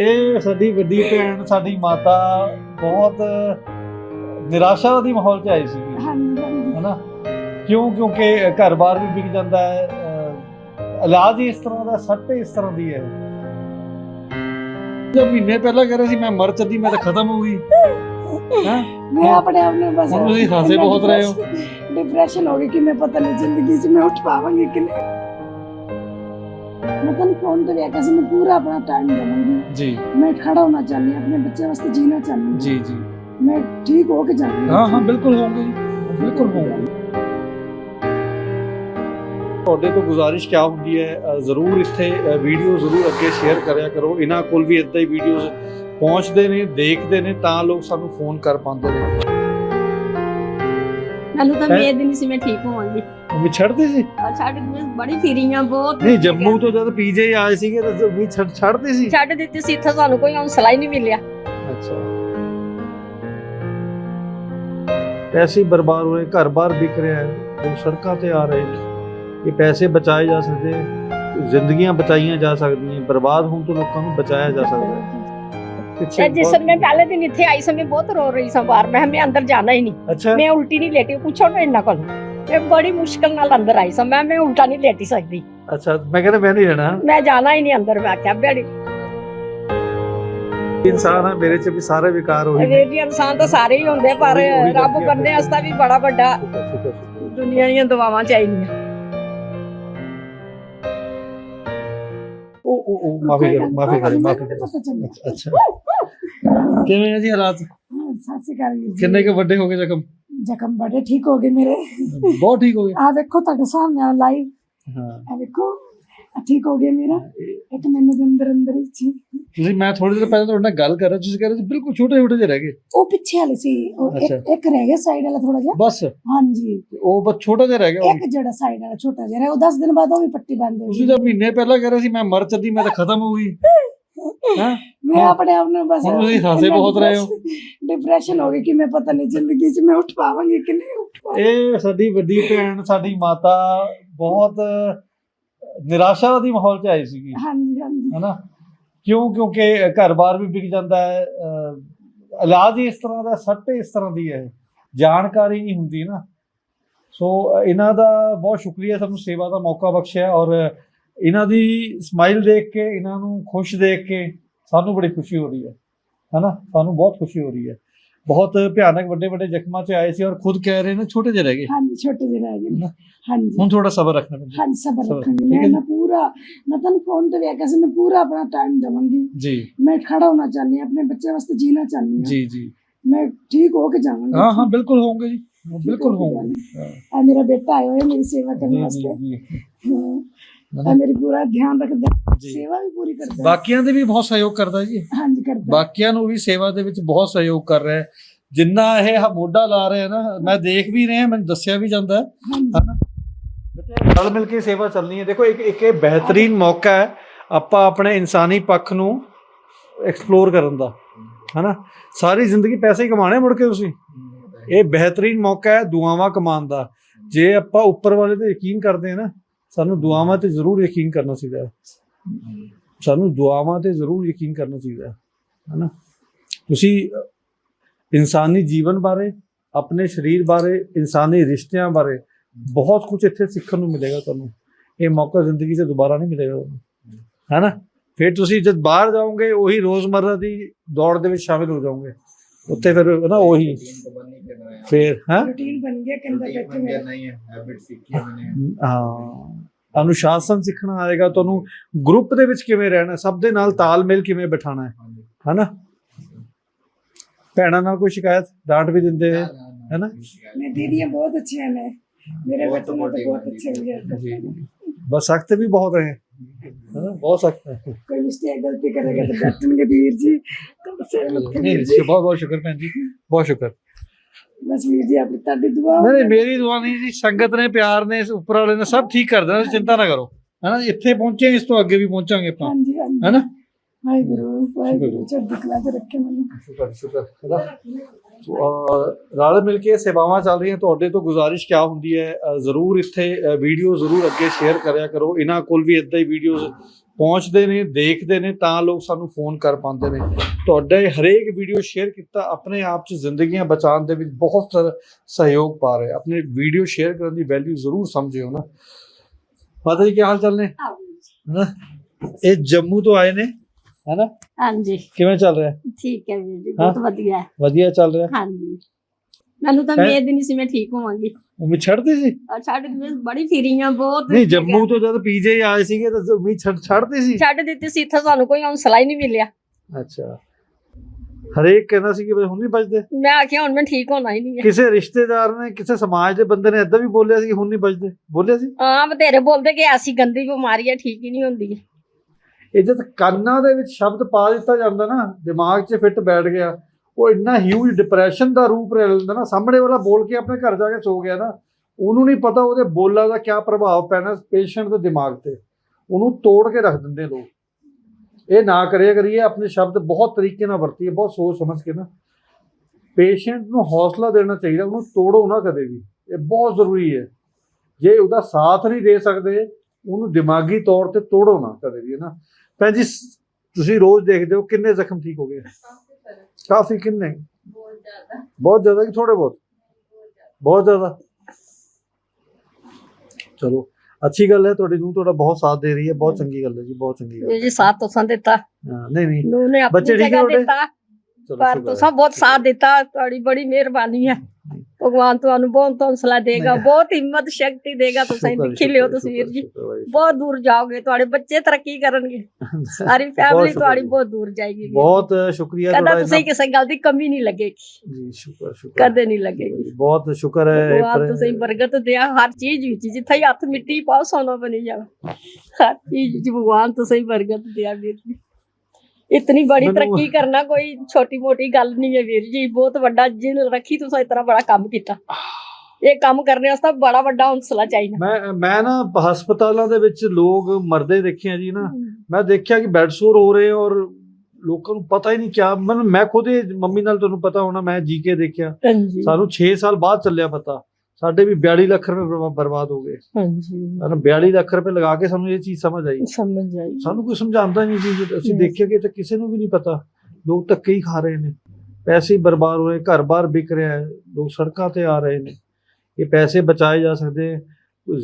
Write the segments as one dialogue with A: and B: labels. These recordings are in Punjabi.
A: ਇਹ ਸਾਡੀ ਵੱਡੀ ਭੈਣ ਸਾਡੀ ਮਾਤਾ ਬਹੁਤ ਨਿਰਾਸ਼ਾ ਦੀ ਮਾਹੌਲ ਚ ਆਈ ਸੀ
B: ਹਾਂਜੀ
A: ਹਨਾ? ਕਿਉਂ? ਕਿਉਂਕਿ ਘਰ-ਬਾਰ ਵੀ ਵਿਕ ਜਾਂਦਾ ਹੈ। ਇਲਾਜ ਹੀ ਇਸ ਤਰ੍ਹਾਂ ਦਾ ਸੱਟ ਇਸ ਤਰ੍ਹਾਂ ਦੀ ਹੈ। ਜਦ ਮਹੀਨੇ ਪਹਿਲਾਂ ਕਹਿ ਰਹੇ ਸੀ ਮੈਂ ਮਰ ਚੱਲੀ ਮੈਂ ਤਾਂ ਖਤਮ ਹੋ ਗਈ। ਹੈਂ?
B: ਮੈਂ ਆਪਣੇ ਆਪ ਨੂੰ ਬਸ
A: ਤੁਸੀਂ ਹੱਸਦੇ ਬਹੁਤ ਰਹੇ ਹੋ।
B: ਡਿਪਰੈਸ਼ਨ ਹੋ ਗਈ ਕਿ ਮੈਂ ਪਤਾ ਨਹੀਂ ਜ਼ਿੰਦਗੀ 'ਚ ਮੈਂ ਉੱਠ ਪਾਵਾਂਗੀ ਕਿ ਨਹੀਂ। ਫੋਨ ਤੇ ਵੇਖਿਆ ਸੀ ਮੈਂ ਪੂਰਾ ਆਪਣਾ ਟਾਈਮ ਦੇਵਾਂਗੀ।
A: ਜੀ।
B: ਮੈਂ ਖੜਾ ਹੋਣਾ ਚਾਹੁੰਦੀ ਹਾਂ ਆਪਣੇ ਬੱਚੇ ਵਾਸਤੇ ਜੀਣਾ ਚਾਹੁੰਦੀ ਹਾਂ।
A: ਜੀ ਜੀ।
B: ਮੈਂ ਠੀਕ ਹੋ ਕੇ ਜਾਵਾਂਗੀ।
A: ਹਾਂ ਹਾਂ ਬਿਲਕੁਲ ਹੋਊਗਾ ਤੁਹਾਡੇ ਤੋਂ ਗੁਜ਼ਾਰਿਸ਼ ਕਿਆ ਹੁੰਦੀ ਹੈ? ਜ਼ਰੂਰ ਇੱਥੇ ਵੀਡੀਓ ਜ਼ਰੂਰ ਅੱਗੇ ਸ਼ੇਅਰ ਕਰਿਆ ਕਰੋ। ਇਹਨਾਂ ਕੋਲ ਵੀ ਇਦਾਂ ਹੀ ਵੀਡੀਓਜ਼ ਪਹੁੰਚਦੇ ਨੇ ਦੇਖਦੇ ਨੇ ਤਾਂ ਲੋਕ ਸਾਨੂੰ ਫੋਨ ਕਰ ਪਾਉਂਦੇ ਨੇ।
C: ਮੈਨੂੰ ਤਾਂ
A: ਹੈਂ?
C: ਮੇਦ ਨਹੀਂ ਸੀ ਮੈਂ ਠੀਕ ਹੋਵਾਂਗੀ।
A: ਉਮੀਦ ਛੱਡਦੇ ਸੀ?
C: ਆ ਛੱਡ ਮੈਂ ਬੜੀ ਫਿਰੀਆਂ ਬਹੁਤ
A: ਨਹੀਂ ਜੰਮੂ ਤੋਂ ਜਦ ਪੀਜੇ ਆਏ ਸੀਗੇ ਤਾਂ ਉਮੀਦ ਛੱਡ ਛੱਡਦੇ ਸੀ?
C: ਛੱਡ ਦਿੱਤੀ ਸੀ ਇੱਥੇ ਸਾਨੂੰ ਕੋਈ ਹੌਸਲਾ ਹੀ ਨਹੀਂ ਮਿਲਿਆ।
A: ਅੱਛਾ। ਪੈਸੇ ਬਰਬਾਦ ਹੋ ਰਹੇ ਘਰ-ਬਾਰ ਵਿਕ ਰਿਹਾ ਹੈ ਲੋਕ ਸੜਕਾਂ ਤੇ ਆ ਰਹੇ ਨੇ। ਇਹ ਪੈਸੇ ਬਚਾਏ ਜਾ ਸਕਦੇ ਜ਼ਿੰਦਗੀਆਂ ਬਚਾਈਆਂ ਜਾ ਸਕਦੀਆਂ ਬਰਬਾਦ ਹੋਣ ਤੋਂ ਲੋਕਾਂ ਨੂੰ ਬਚਾਇਆ ਜਾ ਸਕਦਾ ਹੈ।
C: ਮੈਂ ਪਹਿਲੇ ਦਿਨ ਇੱਥੇ ਆਈ ਸੀ ਮੈਂ ਬਹੁਤ ਰੋ ਰਹੀ ਸਾਂ ਬਾਹਰ। ਮੈਂ ਕਿਹਾ ਮੈਂ ਅੰਦਰ ਜਾਣਾ ਹੀ ਨਹੀਂ।
A: ਅੱਛਾ।
C: ਮੈਂ ਉਲਟੀ ਨਹੀਂ ਲੇਟੀ ਪੁੱਛੋ ਨਾ ਇਹਨਾਂ ਕੋਲ। ਮੈਂ ਬੜੀ ਮੁਸ਼ਕਲ ਨਾਲ ਅੰਦਰ ਆਈ ਸਾਂ। ਮੈਂ ਮੈਂ ਉਲਟਾ ਨਹੀਂ ਲੇਟੀ ਸਕਦੀ।
A: ਅੱਛਾ ਮੈਂ ਕਹਿੰਦਾ ਮੈਂ ਨਹੀਂ ਰਹਿਣਾ।
C: ਮੈਂ ਜਾਣਾ ਹੀ ਨਹੀਂ ਅੰਦਰ ਮੈਂ ਆਖਿਆ ਬੜੀ।
A: ਇਨਸਾਨ ਹੈ ਮੇਰੇ ਚ ਵੀ ਸਾਰੇ ਵਿਕਾਰ ਹੋਏ ਨੇ।
C: ਜੀ ਇਨਸਾਨ ਤਾਂ ਸਾਰੇ ਹੀ ਹੁੰਦੇ ਪਰ ਰੱਬ ਬੰਦੇ ਵਾਸਤੇ ਵੀ ਬੜਾ ਵੱਡਾ। ਦੁਨੀਆ ਦੀਆਂ ਦੁਆਵਾਂ ਚਾਹੀਦੀਆਂ
A: ਉਹ ਉਹ ਮਾਫੀ ਕਰੋ ਮਾਫੀ ਕਰੋ ਮਾਫੀ ਕਰੋ। ਅੱਛਾ। ਕਿਵੇਂ ਹੈ ਜੀ ਹਾਲਾਤ?
B: ਸਤਿ ਸ਼੍ਰੀ ਅਕਾਲ ਵੀਰ ਜੀ।
A: ਕਿੰਨੇ ਕੁ ਵੱਡੇ ਹੋ ਗਏ ਜ਼ਖਮ?
B: ਜ਼ਖਮ ਬੜੇ ਠੀਕ ਹੋ ਗਏ ਮੇਰੇ।
A: ਬਹੁਤ ਠੀਕ ਹੋ ਗਏ।
B: ਆ ਵੇਖੋ ਤੁਹਾਡੇ ਸਾਹਮਣੇ ਲਾਈਵ
A: ਹਾਂ।
B: ਆ ਵੇਖੋ ਠੀਕ ਹੋ ਗਿਆ ਮੇਰਾ। ਇੱਕ ਮਹੀਨੇ ਦੇ ਅੰਦਰ ਅੰਦਰ ਹੀ ਸੀ।
A: ਤੁਸੀਂ ਮੈਂ ਥੋੜੀ ਦੇਰ ਪਹਿਲਾਂ ਤੁਹਾਡੇ ਨਾਲ ਗੱਲ ਕਰ ਰਿਹਾ ਤੁਸੀਂ ਕਹਿ ਰਹੇ ਸੀ ਬਿਲਕੁਲ ਛੋਟੇ ਛੋਟੇ ਜਿਹੇ ਰਹਿ ਗਏ।
B: ਉਹ ਪਿੱਛੇ ਵਾਲੇ ਸੀ ਉਹ ਇੱਕ ਰਹਿ ਗਿਆ ਸਾਈਡ ਵਾਲਾ ਥੋੜਾ ਜਿਹਾ।
A: ਬਸ।
B: ਹਾਂਜੀ।
A: ਉਹ ਬਸ ਛੋਟਾ ਜਿਹਾ ਰਹਿ ਗਿਆ।
B: ਇੱਕ ਜਿਹੜਾ ਸਾਈਡ ਵਾਲਾ ਛੋਟਾ ਜਿਹਾ ਰਿਹਾ, ਉਹ 10 ਦਿਨ ਬਾਅਦ ਉਹ ਵੀ ਪੱਟੀ ਬੰਦ ਹੋ
A: ਤੁਸੀਂ
B: ਗਈ।
A: ਤਾਂ ਮਹੀਨੇ ਪਹਿਲਾਂ ਕਹਿ ਰਹੇ ਸੀ ਮੈਂ ਮਰ ਚੱਲੀ ਮੈਂ ਤਾਂ ਖਤਮ ਹੋ ਗਈ। ਹਾਂ?
B: ਮੈਂ ਆਪਣੇ ਆਪ ਨੂੰ ਬਸ
A: ਹੁਣ ਤੁਸੀਂ ਹੱਸਦੇ ਬਹੁਤ ਰਹੇ ਹੋ।
B: ਡਿਪਰੈਸ਼ਨ ਹੋ ਗਈ ਕਿ ਮੈਂ ਪਤਾ ਨਹੀਂ ਜ਼ਿੰਦਗੀ 'ਚ ਮੈਂ ਉੱਠ ਪਾਵਾਂਗੀ ਕਿ ਨਹੀਂ ਉੱਠ ਪਾਵਾਂਗੀ।
A: ਇਹ ਸਾਡੀ ਵੱਡੀ ਭੈਣ ਸਾਡੀ ਮਾਤਾ ਬਹੁਤ ਨਿਰਾਸ਼ਾ ਦੀ ਮਾਹੌਲ ਚ ਆਈ ਸੀਗੀ।
B: ਹਾਂਜੀ ਹਾਂਜੀ।
A: ਹਨਾ? ਕਿਉਂ? ਕਿਉਂਕਿ ਘਰ-ਬਾਰ ਵੀ ਵਿਕ ਜਾਂਦਾ ਹੈ। ਇਲਾਜ ਇਸ ਤਰ੍ਹਾਂ ਦਾ ਸੱਟ ਇਸ ਤਰ੍ਹਾਂ ਦੀ ਹੈ। ਜਾਣਕਾਰੀ ਨਹੀਂ ਹੁੰਦੀ ਨਾ। ਸੋ ਇਹਨਾਂ ਦਾ ਬਹੁਤ ਸ਼ੁਕਰੀਆ ਸਾਨੂੰ ਸੇਵਾ ਦਾ ਮੌਕਾ ਬਖਸ਼ਿਆ ਔਰ ਇਹਨਾਂ ਦੀ ਸਮਾਈਲ ਦੇਖ ਕੇ ਇਹਨਾਂ ਨੂੰ ਖੁਸ਼ ਦੇਖ ਕੇ ਸਾਨੂੰ ਬੜੀ ਖੁਸ਼ੀ ਹੋ ਰਹੀ ਹੈ ਹਨਾ? ਸਾਨੂੰ ਬਹੁਤ ਖੁਸ਼ੀ ਹੋ ਰਹੀ ਹੈ। ਬਹੁਤ ਭਿਆਨਕ ਵੱਡੇ ਵੱਡੇ ਜ਼ਖਮਾਂ 'ਚ ਆਏ ਸੀ ਔਰ ਖੁਦ ਕਹਿ ਰਹੇ ਨੇ ਛੋਟੇ ਜਿਹੇ ਰਹਿ ਗਏ।
B: ਹਾਂਜੀ ਛੋਟੇ ਜਿਹੇ ਰਹਿ ਗਏ। ਹਾਂਜੀ।
A: ਹੁਣ ਥੋੜਾ ਸਬਰ ਰੱਖਣਾ ਪੈਂਦਾ।
B: ਹਾਂਜੀ ਸਬਰ ਰੱਖਾਂਗੀ। ਮੈਂ ਪੂਰਾ ਮੈਂ ਤੁਹਾਨੂੰ ਫੋਨ ਤੇ ਵੇਖਿਆ ਸੀ ਮੈਂ ਪੂਰਾ ਆਪਣਾ ਟਾਈਮ ਦੇਵਾਂਗੀ।
A: ਜੀ।
B: ਮੈਂ ਖੜਾ ਹੋਣਾ ਚਾਹੁੰਦੀ ਹਾਂ ਆਪਣੇ ਬੱਚੇ ਵਾਸਤੇ ਜੀਣਾ ਚਾਹੁੰਦੀ ਹਾਂ।
A: ਜੀ ਜੀ।
B: ਮੈਂ ਠੀਕ ਹੋ ਕੇ ਜਾਵਾਂਗੀ।
A: ਹਾਂ ਹਾਂ ਬਿਲਕੁਲ ਹੋਊਗਾ ਜੀ। ਬਿਲਕੁਲ ਹੋਊਗਾ ਹਾਂ।
B: ਆ ਮੇਰਾ ਬੇਟਾ ਆਇਆ ਹੋਇਆ ਮੇਰੀ ਸੇਵਾ ਕਰਨ
A: ਜੀ
B: ਵਾਸਤੇ। ਆ ਮੇਰੀ ਪੂਰਾ ਧਿਆਨ ਰੱਖਦਾ।
A: ਜੀ।
B: ਸੇਵਾ ਵੀ ਪੂਰੀ ਕਰਦਾ।
A: ਬਾਕੀਆਂ ਦੇ ਵੀ ਬਹੁਤ ਸਹਿਯੋਗ ਕਰਦਾ ਜੀ।
B: ਹਾਂਜੀ ਕਰਦਾ।
A: ਬਾਕੀਆਂ ਨੂੰ ਵੀ ਸੇਵਾ ਦੇ ਵਿੱਚ ਬਹੁਤ ਸਹਿਯੋਗ ਕਰ ਰਿਹਾ ਹੈ। ਜਿੰਨਾ ਇਹ ਹ- ਮੋਢਾ ਲਾ ਰਿਹਾ ਨਾ ਮੈਂ ਦੇਖ ਵੀ ਰਿਹਾ ਮੈਨੂੰ ਦੱਸਿਆ ਵੀ ਜਾਂਦਾ ਹੈ।
B: ਹਾਂਜੀ।
A: ਹਨਾ? ਰਲ ਮਿਲ ਕੇ ਸੇਵਾ ਚੱਲਣੀ ਹੈ। ਦੇਖੋ ਇੱਕ ਇੱਕ ਇਹ ਬਿਹਤਰੀਨ ਮੌਕਾ ਹੈ ਆਪਾਂ ਆਪਣੇ ਇਨਸਾਨੀ ਪੱਖ ਨੂੰ ਐਕਸਪਲੋਰ ਕਰਨ ਦਾ। ਹਨਾ? ਸਾਰੀ ਜ਼ਿੰਦਗੀ ਪੈਸੇ ਹੀ ਕਮਾਣੇ ਮੁੜ ਕੇ ਤੁਸੀਂ। ਇਹ ਬਿਹਤਰੀਨ ਮੌਕਾ ਹੈ ਦੁਆਵਾਂ ਕਮਾਉਣ ਦਾ। ਜੇ ਆਪਾਂ ਉੱਪਰ ਵਾਲੇ ਤੇ ਯਕੀਨ ਕਰਦੇ ਹਾਂ ਨਾ ਸਾਨੂੰ ਦੁਆਵਾਂ ਤੇ ਜ਼ਰੂਰ ਯਕੀਨ ਕਰਨਾ ਚਾਹੀਦਾ ਹੈ। ਸਾਨੂੰ ਦੁਆਵਾਂ ਤੇ ਜ਼ਰੂਰ ਯਕੀਨ ਕਰਨਾ ਚਾਹੀਦਾ ਹੈ, ਹਨਾ? ਤੁਸੀਂ ਇਨਸਾਨੀ ਜੀਵਨ ਬਾਰੇ, ਆਪਣੇ ਸਰੀਰ ਬਾਰੇ, ਇਨਸਾਨੀ ਰਿਸ਼ਤਿਆਂ ਬਾਰੇ ਬਹੁਤ ਕੁਝ ਇੱਥੇ ਸਿੱਖਣ ਨੂੰ ਮਿਲੇਗਾ ਤੁਹਾਨੂੰ। ਇਹ ਮੌਕਾ ਜ਼ਿੰਦਗੀ 'ਚ ਦੁਬਾਰਾ ਨਹੀਂ ਮਿਲੇਗਾ ਤੁਹਾਨੂੰ, ਹੈਨਾ? ਫਿਰ ਤੁਸੀਂ ਜਦ ਬਾਹਰ ਜਾਓਗੇ, ਉਹੀ ਰੋਜ਼ਮਰਰਾ ਦੀ ਦੌੜ ਦੇ ਵਿੱਚ ਸ਼ਾਮਿਲ ਹੋ ਜਾਓਗੇ। ਉੱਤੇ ਫਿਰ ਨਾ ਉਹੀ ਫਿਰ ਹਾਂ?
B: ਰੂਟੀਨ ਬਣ ਗਿਆ ਕਿੰਦਾ
D: ਕੱਟ ਨਹੀਂ ਹੈ ਹੈਬਿਟ ਸਿੱਖੀ ਮੈਨੇ।
A: ਹਾਂ ਅਨੁਸ਼ਾਸਨ ਸਿੱਖਣਾ ਆਏਗਾ ਤੁਹਾਨੂੰ ਗਰੁੱਪ ਦੇ ਵਿੱਚ ਕਿਵੇਂ ਰਹਿਣਾ ਸਭ ਦੇ ਨਾਲ ਤਾਲਮੇਲ ਕਿਵੇਂ ਬਿਠਾਣਾ ਹੈ ਹਨਾ? ਭੈਣਾਂ ਨਾਲ ਕੋਈ ਸ਼ਿਕਾਇਤ? ਡਾਂਟ ਵੀ ਦਿੰਦੇ ਹੈ ਹਨਾ?
B: ਮੈਂ ਦੀਦੀਆਂ ਬਹੁਤ ਅੱਛੀਆਂ ਨੇ। ਮੇਰੇ
D: ਬੱਚੇ
B: ਬਹੁਤ ਅੱਛੇ
A: ਲੱਗਦੇ ਸਖਤ ਵੀ ਬਹੁਤ ਹੈ। ਹੈਨਾ ਬਹੁਤ ਸਖਤ ਹੈ।
B: ਕੋਈ ਮਿਸਟੇਕ ਗਲਤੀ ਕਰੇਗਾ ਤਾਂ ਬੈਠਣਗੇ ਵੀਰ ਜੀ। ਕਮ ਸੇ ਕਮ
A: ਨਹੀਂ
B: ਵੀਰ
A: ਨਹੀਂ
B: ਜੀ।
A: ਬਹੁਤ ਬਹੁਤ ਸ਼ੁਕਰ ਭੈਣ ਜੀ। ਬਹੁਤ ਸ਼ੁਕਰ।
B: ਬਸ ਵੀਰ ਜੀ ਆਪਣੀ ਤੁਹਾਡੀ ਦੁਆ
A: ਨਹੀਂ ਨਹੀਂ ਮੇਰੀ ਦੁਆ ਨਹੀਂ ਜੀ। ਸੰਗਤ ਨੇ ਪਿਆਰ ਨੇ ਉੱਪਰ ਵਾਲੇ ਨੇ ਸਭ ਠੀਕ ਕਰ ਦੇਣਾ। ਤੁਸੀਂ ਚਿੰਤਾ ਨਾ ਕਰੋ। ਹੈਨਾ ਇੱਥੇ ਪਹੁੰਚੇ ਇਸ ਤੋਂ ਅੱਗੇ ਵੀ ਪਹੁੰਚਾਂਗੇ ਆਪਾਂ।
B: ਹਾਂਜੀ ਹਾਂਜੀ।
A: ਹੈਨਾ?
B: ਵਾਹਿਗੁਰੂ ਵਾਹਿਗੁਰੂ ਚੜ੍ਹਦੀ ਕਲਾ ਚ ਰੱਖੇ ਮੈਨੂੰ।
A: ਸ਼ੁਕਰ ਸ਼ੁਕਰ ਰਲ ਮਿਲ ਕੇ ਸੇਵਾਵਾਂ ਚੱਲ ਰਹੀਆਂ ਤੁਹਾਡੇ ਤੋਂ ਗੁਜ਼ਾਰਿਸ਼ ਕਿਆ ਹੁੰਦੀ ਹੈ? ਜ਼ਰੂਰ ਇੱਥੇ ਵੀਡੀਓ ਜ਼ਰੂਰ ਅੱਗੇ ਸ਼ੇਅਰ ਕਰਿਆ ਕਰੋ। ਇਹਨਾਂ ਕੋਲ ਵੀ ਇਦਾਂ ਹੀ ਵੀਡੀਓਜ਼ ਪਹੁੰਚਦੇ ਨੇ ਦੇਖਦੇ ਨੇ ਤਾਂ ਲੋਕ ਸਾਨੂੰ ਫੋਨ ਕਰ ਪਾਉਂਦੇ ਨੇ। ਤੁਹਾਡਾ ਹਰੇਕ ਵੀਡੀਓ ਸ਼ੇਅਰ ਕੀਤਾ ਆਪਣੇ ਆਪ 'ਚ ਜ਼ਿੰਦਗੀਆਂ ਬਚਾਉਣ ਦੇ ਵਿੱਚ ਬਹੁਤ ਸਾਰਾ ਸਹਿਯੋਗ ਪਾ ਰਿਹਾ। ਆਪਣੇ ਵੀਡੀਓ ਸ਼ੇਅਰ ਕਰਨ ਦੀ ਵੈਲਿਊ ਜ਼ਰੂਰ ਸਮਝਿਓ ਨਾ। ਮਾਤਾ ਜੀ ਕੀ ਹਾਲ ਚਾਲ ਨੇ? ਇਹ ਜੰਮੂ ਤੋਂ ਆਏ ਨੇ? ਹੈਨਾ?
C: ਹਾਂਜੀ।
A: ਕਿਵੇਂ ਚੱਲ ਰਿਹਾ?
C: ਠੀਕ ਹੈ ਵੀਰ ਜੀ? ਬਹੁਤ ਵਧੀਆ।
A: ਵਧੀਆ ਚੱਲ ਰਿਹਾ?
C: ਹਾਂਜੀ। ਮੈਨੂੰ ਤਾਂ
A: ਹੈਂ?
C: ਮੇਦ ਨਹੀਂ ਸੀ ਮੈਂ ਠੀਕ ਹੋਵਾਂਗੀ।
A: ਉਮੀਦ ਛੱਡਦੀ ਸੀ?
C: ਛੱਡ ਮੈਂ ਬੜੀ ਫਿਰੀਆਂ ਬਹੁਤ
A: ਨਹੀਂ ਜੰਮੂ ਤੋਂ ਜਦ ਪੀਜੇ ਆਏ ਸੀਗੇ ਤਾਂ ਉਮੀਦ ਛੱਡ ਛੱਡਦੀ ਸੀ?
C: ਛੱਡ ਦਿੱਤੀ ਸੀ ਇੱਥੇ ਸਾਨੂੰ ਕੋਈ ਹੌਸਲਾ ਹੀ ਨਹੀਂ ਮਿਲਿਆ।
A: ਅੱਛਾ। ਹਰੇਕ ਕਹਿੰਦਾ ਸੀ ਕਿ ਹੁਣ ਨਹੀਂ ਬਚਦੇ?
C: ਮੈਂ ਆਖਿਆ ਹੁਣ ਮੈਂ ਠੀਕ ਹੋਣਾ ਹੀ ਨਹੀਂ ਹੈ।
A: ਕਿਸੇ ਰਿਸ਼ਤੇਦਾਰ ਨੇ ਕਿਸੇ ਸਮਾਜ ਦੇ ਬੰਦੇ ਨੇ ਏਦਾਂ ਵੀ ਬੋਲਿਆ ਸੀ ਕਿ ਹੁਣ ਨਹੀਂ ਬਚਦੇ? ਬੋਲਿਆ ਸੀ?
C: ਹਾਂ ਬਥੇਰੇ ਬੋਲਦੇ ਕਿ ਐਸੀ ਗੰਦੀ ਬਿਮਾਰੀ ਹੈ ਠੀਕ ਹੀ ਨਹੀਂ ਹੁੰਦੀ। ਹੈ
A: ਇਹ ਜਦ ਕੰਨਾਂ ਦੇ ਵਿੱਚ ਸ਼ਬਦ ਪਾ ਦਿੱਤਾ ਜਾਂਦਾ ਨਾ, ਦਿਮਾਗ 'ਚ ਫਿੱਟ ਬੈਠ ਗਿਆ, ਉਹ ਇੰਨਾ ਹਿਊਜ ਡਿਪਰੈਸ਼ਨ ਦਾ ਰੂਪ ਲੈ ਲੈਂਦਾ ਨਾ, ਸਾਹਮਣੇ ਵਾਲਾ ਬੋਲ ਕੇ ਆਪਣੇ ਘਰ ਜਾ ਕੇ ਸੋ ਗਿਆ ਨਾ, ਉਹਨੂੰ ਨਹੀਂ ਪਤਾ ਉਹਦੇ ਬੋਲਾਂ ਦਾ ਕੀ ਪ੍ਰਭਾਵ ਪੈਣਾ ਪੇਸ਼ੈਂਟ ਦੇ ਦਿਮਾਗ ਤੇ। ਉਹਨੂੰ ਤੋੜ ਕੇ ਰੱਖ ਦਿੰਦੇ ਲੋਕ। ਇਹ ਨਾ ਕਰਿਆ ਕਰੀਏ ਆਪਣੇ ਸ਼ਬਦ ਬਹੁਤ ਤਰੀਕੇ ਨਾਲ ਵਰਤੀਏ, ਬਹੁਤ ਸੋਚ ਸਮਝ ਕੇ ਨਾ। ਪੇਸ਼ੈਂਟ ਨੂੰ ਹੌਸਲਾ ਦੇਣਾ ਚਾਹੀਦਾ, ਉਹਨੂੰ ਤੋੜੋ ਨਾ ਕਦੇ ਵੀ। ਇਹ ਬਹੁਤ ਜ਼ਰੂਰੀ ਹੈ। ਜੇ ਉਹਦਾ ਸਾਥ ਨਹੀਂ ਦੇ ਸਕਦੇ ਉਹਨੂੰ ਦਿਮਾਗੀ ਤੌਰ ਤੇ ਤੋੜੋ ਨਾ ਕਦੇ ਵੀ ਹੈ ਨਾ। ਭੈਣ ਜੀ ਤੁਸੀਂ ਰੋਜ਼ ਦੇਖਦੇ ਹੋ ਕਿੰਨੇ ਜ਼ਖਮ ਠੀਕ ਹੋ ਗਏ? ਕਾਫੀ ਕਿੰਨੇ? ਬਹੁਤ ਜ਼ਿਆਦਾ। ਕਿ ਥੋੜੇ ਬਹੁਤ? ਬਹੁਤ ਜ਼ਿਆਦਾ। ਚਲੋ ਅੱਛੀ ਗੱਲ ਹੈ ਤੁਹਾਡੀ ਨੂੰ ਤੁਹਾਡਾ ਬਹੁਤ ਸਾਥ ਦੇ ਰਹੀ ਹੈ ਬਹੁਤ ਚੰਗੀ ਗੱਲ ਹੈ ਜੀ ਬਹੁਤ ਚੰਗੀ ਗੱਲ
C: ਇਹ ਜੀ ਸਾਥ ਤੁਸਾਂ ਦਿੱਤਾ।
A: ਹਾਂ, ਨਹੀਂ ਨਹੀਂ। ਬੱਚੇ ਠੀਕ ਹੈ ਚਲੋ
C: ਪਰ। ਤੁਸਾਂ ਬਹੁਤ ਸਾਥ ਦਿੱਤਾ ਤੁਹਾਡੀ ਬੜੀ ਮਿਹਰਬਾਨੀ ਹੈ। ਭਗਵਾਨ ਤੁਹਾਨੂੰ ਬਹੁਤ ਹੌਸਲਾ ਦੇਗਾ। ਬਹੁਤ ਹਿੰਮਤ ਸ਼ਕਤੀ ਦੇਗਾ ਤੁਸੀਂ ਲਿਖੀ ਲਿਓ
A: ਸ਼ੁਕਰ,
C: ਤੁਸੀਂ ਵੀਰ ਜੀ। ਬਹੁਤ ਦੂਰ ਜਾਓਗੇ ਤੁਹਾਡੇ ਬੱਚੇ ਤਰੱਕੀ ਕਰਨਗੇ। ਸਾਰੀ
A: ਬਹੁਤ
C: ਫੈਮਿਲੀ ਤੁਹਾਡੀ। ਬਹੁਤ ਦੂਰ ਜਾਏਗੀ।
A: ਬਹੁਤ ਸ਼ੁਕਰੀਆ
C: ਕਦਾ
A: ਤੁਹਾਡਾ
C: ਤੁਸੀਂ
A: ਇੰਨਾ-
C: ਕਿਸੇ ਗੱਲ ਦੀ ਕਮੀ ਨਹੀਂ ਲੱਗੇਗੀ।
A: ਜੀ ਸ਼ੁਕਰ ਸ਼ੁਕਰ।
C: ਕਦੇ ਨਹੀਂ ਲੱਗੇਗੀ।
A: ਬਹੁਤ ਸ਼ੁਕਰ ਹੈ
C: ਭਗਵਾਨ
A: ਪਰ-
C: ਤੁਸੀਂ ਬਰਕਤ ਦਿਆ ਹਰ ਚੀਜ਼ ਵਿੱਚ ਜਿੱਥੇ ਹੀ ਹੱਥ ਮਿੱਟੀ ਪਾਓ ਸੋਨਾ ਬਣੀ ਜਾਵੇ। ਹਰ ਚੀਜ਼ ਵਿੱਚ ਭਗਵਾਨ ਤੁਸੀਂ ਬਰਕਤ ਦਿਆ ਵੀਰ ਜੀ। ਇਤਨੀ ਬੜੀ
A: ਮੈਨੂੰ-
C: ਤਰੱਕੀ ਕਰਨਾ ਕੋਈ ਛੋਟੀ ਮੋਟੀ ਗੱਲ ਨਹੀਂ ਹੈ ਵੀਰ ਜੀ ਬਹੁਤ ਵੱਡਾ ਜਿਨ ਰੱਖੀ ਤੁਸੀਂ ਇਤਨਾ ਬੜਾ ਕੰਮ ਕੀਤਾ। ਇਹ ਕੰਮ ਕਰਨੇ ਵਾਸਤੇ ਬੜਾ ਵੱਡਾ ਹੌਸਲਾ ਚਾਹੀਦਾ।
A: ਮੈਂ ਮੈਂ ਨਾ ਹਸਪਤਾਲਾਂ ਦੇ ਵਿੱਚ ਲੋਕ ਮਰਦੇ ਦੇਖੇ ਆ ਜੀ ਨਾ। ਮੈਂ ਦੇਖਿਆ ਕਿ ਬੈੱਡ ਸੋਰ ਹੋ ਰਹੇ ਔਰ ਲੋਕਾਂ ਨੂੰ ਪਤਾ ਹੀ ਨਹੀਂ ਕਿਆ। ਮੈਨੂੰ ਮੈਂ ਖੁਦ ਇਹ ਮੰਮੀ ਨਾਲ ਤੁਹਾਨੂੰ ਪਤਾ ਹੋਣਾ ਮੈਂ ਜੀ ਕੇ ਦੇਖਿਆ ਸਾਨੂੰ 6 ਸਾਲ ਬਾਅਦ ਚੱਲਿਆ ਪਤਾ। ਸਾਡੇ ਵੀ 42 ਲੱਖ ਰੁਪਏ ਬਰਬਾ- ਬਰਬਾਦ ਹੋ ਗਏ।
C: ਹਾਂਜੀ।
A: ਸਾਨੂੰ 42 ਲੱਖ ਰੁਪਏ ਲਗਾ ਕੇ ਸਾਨੂੰ ਇਹ ਚੀਜ਼ ਸਮਝ ਆਈ।
C: ਸਮਝ ਆਈ।
A: ਸਾਨੂੰ ਕੋਈ ਸਮਝਾਉਂਦਾ ਨਹੀਂ ਸੀ ਜੀ। ਅਸੀਂ. ਦੇਖਿਆ ਕਿ ਤਾਂ ਕਿਸੇ ਨੂੰ ਵੀ ਨਹੀਂ ਪਤਾ। ਲੋਕ ਧੱਕੇ ਹੀ ਖਾ ਰਹੇ ਨੇ। ਪੈਸੇ ਬਰਬਾਦ ਹੋ ਰਹੇ ਘਰ-ਬਾਰ ਵਿਕ ਰਿਹਾ ਹੈ। ਲੋਕ ਸੜਕਾਂ ਤੇ ਆ ਰਹੇ ਨੇ। ਇਹ ਪੈਸੇ ਬਚਾਏ ਜਾ ਸਕਦੇ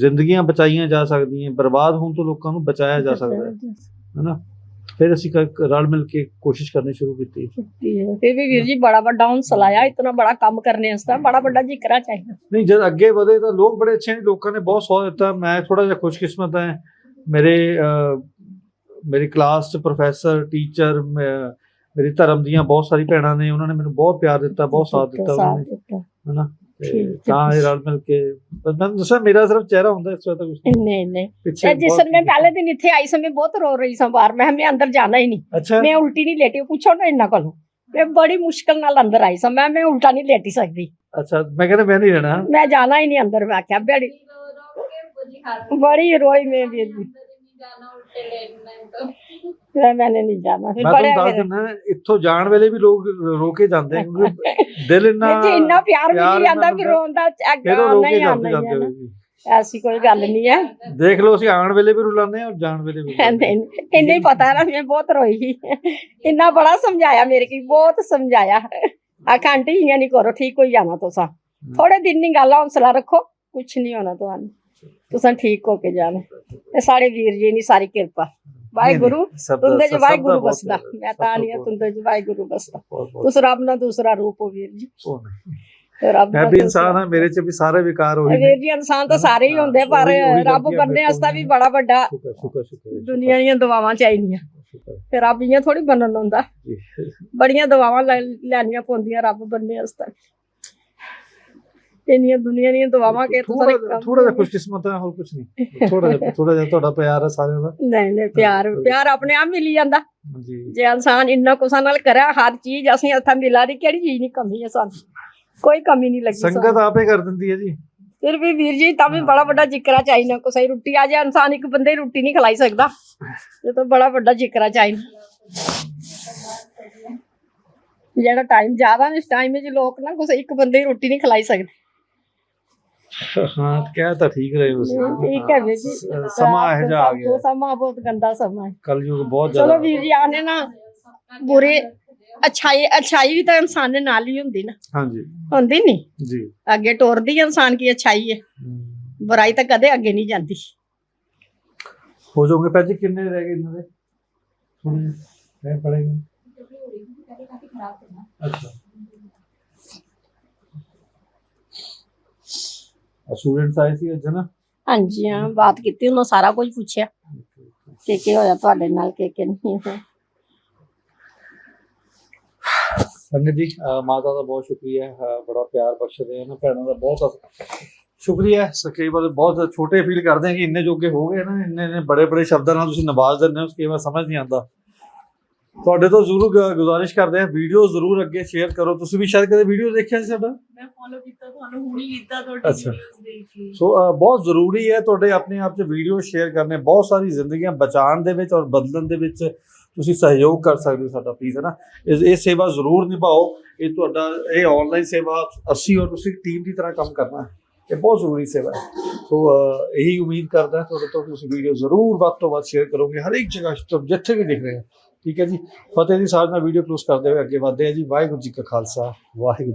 A: ਜ਼ਿੰਦਗੀਆਂ ਬਚਾਈਆਂ ਜਾ ਸਕਦੀਆਂ ਬਰਬਾਦ ਹੋਣ ਤੋਂ ਲੋਕਾਂ ਨੂੰ ਬਚਾਇਆ ਜਾ ਸਕਦਾ ਹੈ। ਹੈਨਾ? ਫਿਰ ਅਸੀਂ ਕ- ਰਲ ਮਿਲ ਕੇ ਕੋਸ਼ਿਸ਼ ਕਰਨੀ ਸ਼ੁਰੂ ਕੀਤੀ।
C: ਫਿਰ ਵੀ ਵੀਰ ਜੀ ਬੜਾ ਵੱਡਾ ਹੌਸਲਾ ਆ ਇਤਨਾ ਬੜਾ ਕੰਮ ਕਰਨੇ ਵਾਸਤੇ ਬੜਾ ਵੱਡਾ ਜ਼ਿਕਰਾ ਚਾਹੀਦਾ
A: ਨਹੀਂ ਜਦ ਅੱਗੇ ਵਧੇ ਤਾਂ ਲੋਕ ਬੜੇ ਅੱਛੇ ਨੇ ਲੋਕਾਂ ਨੇ ਬਹੁਤ ਸੌ ਦਿੱਤਾ। ਮੈਂ ਥੋੜਾ ਜਿਹਾ ਖੁਸ਼ਕਿਸਮਤ ਹਾਂ। ਮੇਰੇ ਮੇਰੀ ਕਲਾਸ ਚ ਪ੍ਰੋਫੈਸਰ ਟੀਚਰ ਮੇਰੀ ਧਰਮ ਦੀਆਂ ਬਹੁਤ ਸਾਰੀ ਭੈਣਾਂ ਨੇ ਉਹਨਾਂ ਨੇ ਮੈਨੂੰ ਬਹੁਤ ਪਿਆਰ ਦਿੱਤਾ ਬਹੁਤ ਸਾਥ ਦਿੱਤਾ ਉਹਨਾਂ ਨੇ। ਹਨਾ? ਤਾਂ ਇਹ ਰਲ ਮਿਲ ਕੇ ਮੈਂ ਦੱਸਾਂ ਮੇਰਾ ਸਿਰਫ ਚਿਹਰਾ ਹੁੰਦਾ ਇਸ ਤਰ੍ਹਾਂ ਕੁਝ ਨਹੀਂ।
C: ਨਹੀਂ ਜਿਸ ਦਿਨ ਮੈਂ ਪਹਿਲੇ ਦਿਨ ਇੱਥੇ ਆਈ ਸਮੇਂ ਬਹੁਤ ਰੋ ਰਹੀ ਸਾਂ ਬਾਹਰ। ਮੈਂ ਮੈਂ ਅੰਦਰ ਜਾਣਾ ਹੀ
A: ਨਹੀਂ।
C: ਮੈਂ ਉਲਟੀ ਨਹੀਂ ਲੇਟੀ ਪੁੱਛੋ ਨਾ ਇੰਨਾ ਕੋਲੋਂ। ਮੈਂ ਬੜੀ ਮੁਸ਼ਕਲ ਨਾਲ ਅੰਦਰ ਆਈ ਸਾਂ। ਮੈਂ ਮੈਂ ਉਲਟਾ ਨਹੀਂ ਲੇਟੀ ਸਕਦੀ।
A: ਅੱਛਾ ਮੈਂ ਕਹਿੰਦਾ ਮੈਂ ਨਹੀਂ ਰਹਿਣਾ। ਮੈਂ ਜਾਣਾ
C: ਹੀ ਨਹੀਂ
A: ਅੰਦਰ
C: ਮੈਂ
A: ਕਿਹਾ
C: ਬੜੀ
A: ਰੋਈ
C: ਮੈਂ ਵੀ। ਮੈਨੇ ਨਹੀਂ ਜਾਣਾ।
A: ਦੇਖ ਲਓ ਅਸੀਂ ਆਉਣ ਵੇਲੇ ਵੀ ਰੁਲਾਉਂਦੇ ਆ ਜਾਣ ਵੇਲੇ ਵੀ ਰੁਲਾਉਂਦੇ ਹੀ।
C: ਪਤਾ ਨਾ ਮੈਂ ਬਹੁਤ ਰੋਈ ਸੀ। ਇੰਨਾ ਬੜਾ ਸਮਝਾਇਆ ਮੇਰੇ ਕੀ ਬਹੁਤ ਸਮਝਾਇਆ। ਆਖਾਂ ਆਂਟੀ ਇਆਂ ਨਹੀਂ ਕਰੋ ਠੀਕ ਹੋ ਜਾਣਾ ਤੁਸੀਂ। ਥੋੜੇ ਦਿਨ ਨਹੀਂ ਗੱਲ ਹੌਸਲਾ ਰੱਖੋ ਕੁਛ ਨਹੀਂ ਹੋਣਾ ਤੁਹਾਨੂੰ। ਤੁਸਾਂ ਠੀਕ ਹੋ ਕੇ ਜਾਣਾ।
A: ਇਹ
C: ਸਾਡੇ
A: ਵੀਰ
C: ਜੀ
A: ਦੀ
C: ਸਾਰੀ
A: ਕਿਰਪਾ।
C: ਵਾਹਿਗੁਰੂ
A: ਤੁੰਦੇ
C: ਜੀ ਵਾਹਿਗੁਰੂ ਬਸਦਾ। ਮੈਂ
A: ਤਾਂ ਨਹੀਂ
C: ਤੁੰਦੇ ਜੀ ਵਾਹਿਗੁਰੂ ਬਸਦਾ। ਉਸ ਰੱਬ ਨਾਲ ਦੂਸਰਾ
A: ਰੂਪ ਹੋ
C: ਵੀਰ ਜੀ।
A: ਮੈਂ ਵੀ ਇਨਸਾਨ ਹਾਂ ਮੇਰੇ ਚ ਵੀ ਸਾਰੇ ਵਿਕਾਰ ਹੋਏ
C: ਵੀਰ ਜੀ ਇਨਸਾਨ ਤਾਂ ਸਾਰੇ ਹੀ ਹੁੰਦੇ ਪਰ ਰੱਬ
A: ਬੰਨੇ
C: ਵਾਸਤਾ ਵੀ ਬੜਾ ਵੱਡਾ ਦੁਨੀਆ ਦੀਆਂ ਦਵਾਵਾਂ ਚਾਹੀਦੀਆਂ ਤੇ ਰੱਬ ਇਹ ਥੋੜੀ ਬੰਨਣ ਹੁੰਦਾ। ਬੜੀਆਂ ਦਵਾਵਾਂ ਲੈਣੀਆਂ ਪਉਂਦੀਆਂ ਰੱਬ ਬੰਨੇ ਵਾਸਤਾ। ਇੰਨੀਆਂ ਦੁਨੀਆ ਦੀਆਂ ਦੁਆਵਾਂ ਕਿ
A: ਜਿਹਾ- ਥੋੜਾ ਜਿਹਾ ਖੁਸ਼ਕਿਸਮਤ ਹੈ ਹੋਰ ਕੁਝ ਨਹੀਂ। ਥੋੜਾ ਜਿਹਾ ਥੋੜਾ ਜਿਹਾ ਤੁਹਾਡਾ ਪਿਆਰ ਹੈ ਸਾਰਿਆਂ ਦਾ।
C: ਨਹੀਂ ਨਹੀਂ ਪਿਆਰ ਪਿਆਰ ਆਪਣੇ ਆਪ ਮਿਲੀ ਜਾਂਦਾ।
A: ਜੀ
C: ਜੇ ਇਨਸਾਨ ਇੰਨਾ ਕੁਸਾਂ ਨਾਲ ਕਰਿਆ ਹਰ ਚੀਜ਼ ਅਸੀਂ ਹੱਥਾਂ ਮਿਲਾ ਦੀ ਕਿਹੜੀ ਚੀਜ਼ ਨਹੀਂ ਕਮੀ ਹੈ ਸਾਨੂੰ? ਕੋਈ ਕਮੀ ਨਹੀਂ ਲੱਗੀ
A: ਸੰਗਤ। ਆਪੇ ਕਰ ਦਿੰਦੀ ਹੈ ਜੀ।
C: ਫਿਰ ਵੀ ਵੀਰ ਜੀ ਤਾਂ ਵੀ ਬੜਾ ਵੱਡਾ ਜ਼ਿਕਰਾ ਚਾਹੀਦਾ ਕੋਈ ਰੋਟੀ ਆ ਜਾ ਇਨਸਾਨ ਇੱਕ ਬੰਦੇ ਹੀ ਰੋਟੀ ਨਹੀਂ ਖਿਲਾਈ ਸਕਦਾ। ਇਹ ਤਾਂ ਬੜਾ ਵੱਡਾ ਜ਼ਿਕਰਾ ਚਾਹੀਦਾ ਜਿਹੜਾ ਟਾਈਮ ਜ਼ਿਆਦਾ ਇਸ ਟਾਈਮ ਵਿੱਚ ਲੋਕ ਨਾ ਕੁਛ ਇੱਕ ਬੰਦੇ ਦੀ ਰੋਟੀ ਨਹੀਂ ਖਿਲਾਈ ਸਕਦੇ।
A: ਹਾਂ ਕਹਿ ਤਾਂ ਠੀਕ ਰਹੇ ਤੁਸੀਂ।
C: ਠੀਕ ਹੈ ਵੀਰ ਜੀ।
A: ਸਮਾਂ ਇਹੋ ਆ ਗਿਆ।
C: ਸਮਾਂ ਬਹੁਤ ਗੰਦਾ ਸਮਾਂ ਹੈ।
A: ਕਲਯੁਗ ਬਹੁਤ
C: ਚਲੋ
A: ਜ਼ਿਆਦਾ
C: ਵੀਰ ਜੀ ਆਨੇ ਨਾ ਬੁਰੇ ਅੱਛਾਈ ਅੱਛਾਈ ਵੀ ਤਾਂ ਇਨਸਾਨ ਦੇ ਨਾਲ ਹੀ ਹੁੰਦੀ ਨਾ।
A: ਹਾਂਜੀ।
C: ਹੁੰਦੀ ਨਹੀਂ
A: ਜੀ।
C: ਅੱਗੇ ਟੋਰਦੀ ਹੈ ਇਨਸਾਨ ਕੀ ਅੱਛਾਈ ਹੈ। ਬੁਰਾਈ ਤਾਂ ਕਦੇ ਅੱਗੇ ਨਹੀਂ ਜਾਂਦੀ।
A: ਹੋ ਜਾਓਗੇ ਭਾਜੀ ਕਿੰਨੇ ਰਹਿ ਗਏ ਇਹਨਾਂ ਦੇ? ਥੋੜੇ ਰਹਿ ਪੜੇਗੇ ਅੱਛਾ। ਸਟੂਡੈਂਟਸ ਆਏ ਸੀ ਅੱਜ ਨਾ?
C: ਹਾਂਜੀ ਹਾਂ ਬਾਤ ਕੀਤੀ ਉਹਨਾਂ ਸਾਰਾ ਕੁਝ ਪੁੱਛਿਆ। ਕਿ ਕੀ ਹੋਇਆ ਤੁਹਾਡੇ ਨਾਲ ਕਿ ਕਿ ਨਹੀਂ ਹੋਇਆ?
A: ਸੰਗਤ ਜੀ ਅਹ ਮਾਤਾ ਦਾ ਬਹੁਤ ਸ਼ੁਕਰੀਆ ਅਹ ਬੜਾ ਪਿਆਰ ਬਖਸ਼ਦੇ ਹਨ ਭੈਣਾਂ ਦਾ ਬਹੁਤ ਸ਼ੁਕਰੀਆ ਸ- ਕਈ ਵਾਰ ਬਹੁਤ ਛੋਟੇ ਫੀਲ ਕਰਦੇ ਹਾਂ ਕਿ ਇੰਨੇ ਜੋਗੇ ਹੋ ਗਏ ਨਾ ਇੰਨੇ ਇੰਨੇ ਬੜੇ ਬੜੇ ਸ਼ਬਦਾਂ ਨਾਲ ਤੁਸੀਂ ਨਵਾਜ਼ ਦਿੰਦੇ ਹੋ ਕਈ ਵਾਰ ਸਮਝ ਨਹੀਂ ਆਉਂਦਾ। ਤੁਹਾਡੇ ਤੋਂ ਜ਼ਰੂਰ ਗ- ਗੁਜ਼ਾਰਿਸ਼ ਕਰਦੇ ਹਾਂ। ਵੀਡੀਓ ਜ਼ਰੂਰ ਅੱਗੇ ਸ਼ੇਅਰ ਕਰੋ। ਤੁਸੀਂ ਵੀ ਸ਼ਾਇਦ ਕਦੇ ਵੀਡੀਓ ਦੇਖਿਆ ਸੀ ਸਾਡਾ?
E: ਮੈਂ ਫੋਲੋ ਕੀਤਾ ਤੁਹਾਨੂੰ ਹੁਣੀ ਕੀਤਾ ਤੁਹਾਡੀ
A: ਅੱਛਾ।
E: ਵੀਡੀਓਜ਼ ਦੇਖ ਕੇ।
A: ਸੋ ਅ, ਬਹੁਤ ਜ਼ਰੂਰੀ ਹੈ ਤੁਹਾਡੇ ਆਪਣੇ ਆਪ 'ਚ ਵੀਡੀਓ ਸ਼ੇਅਰ ਕਰਨੇ। ਬਹੁਤ ਸਾਰੀ ਜ਼ਿੰਦਗੀਆਂ ਬਚਾਉਣ ਦੇ ਵਿੱਚ ਔਰ ਬਦਲਣ ਦੇ ਵਿੱਚ ਤੁਸੀਂ ਸਹਿਯੋਗ ਕਰ ਸਕਦੇ ਹੋ ਸਾਡਾ ਪਲੀਜ਼ ਹੈ ਨਾ? ਇਹ ਇਹ ਸੇਵਾ ਜ਼ਰੂਰ ਨਿਭਾਓ। ਇਹ ਤੁਹਾਡਾ ਇਹ ਆਨਲਾਈਨ ਸੇਵਾ ਅਸੀਂ ਔਰ ਤੁਸੀਂ ਟੀਮ ਦੀ ਤਰ੍ਹਾਂ ਕੰਮ ਕਰਨਾ ਹੈ। ਇਹ ਬਹੁਤ ਜ਼ਰੂਰੀ ਸੇਵਾ ਹੈ। ਸੋ ਅ, ਇਹੀ ਉਮੀਦ ਕਰਦਾ ਤੁਹਾਡੇ ਤੋਂ ਤੁਸੀਂ ਵੀਡੀਓ ਜ਼ਰੂਰ ਵੱਧ ਤੋਂ ਵੱਧ ਸ਼ੇਅਰ ਕਰੋਗੇ। ਹਰ ਇੱਕ ਜਗ੍ਹਾ ਜਿੱਥੇ ਵੀ ਦਿਖ ਰਹੇ ਹੋ। ਠੀਕ ਹੈ ਜੀ। ਫਤਿਹ ਦੀ ਸਾਜ ਨਾਲ ਵੀਡੀਓ ਕਲੋਜ਼ ਕਰਦੇ ਹੋਏ ਅੱਗੇ ਵਧਦੇ ਹਾਂ ਜੀ। ਵਾਹਿਗੁਰੂ ਜੀ ਕਾ ਖਾਲਸਾ, ਵਾਹਿਗੁਰੂ ਜੀ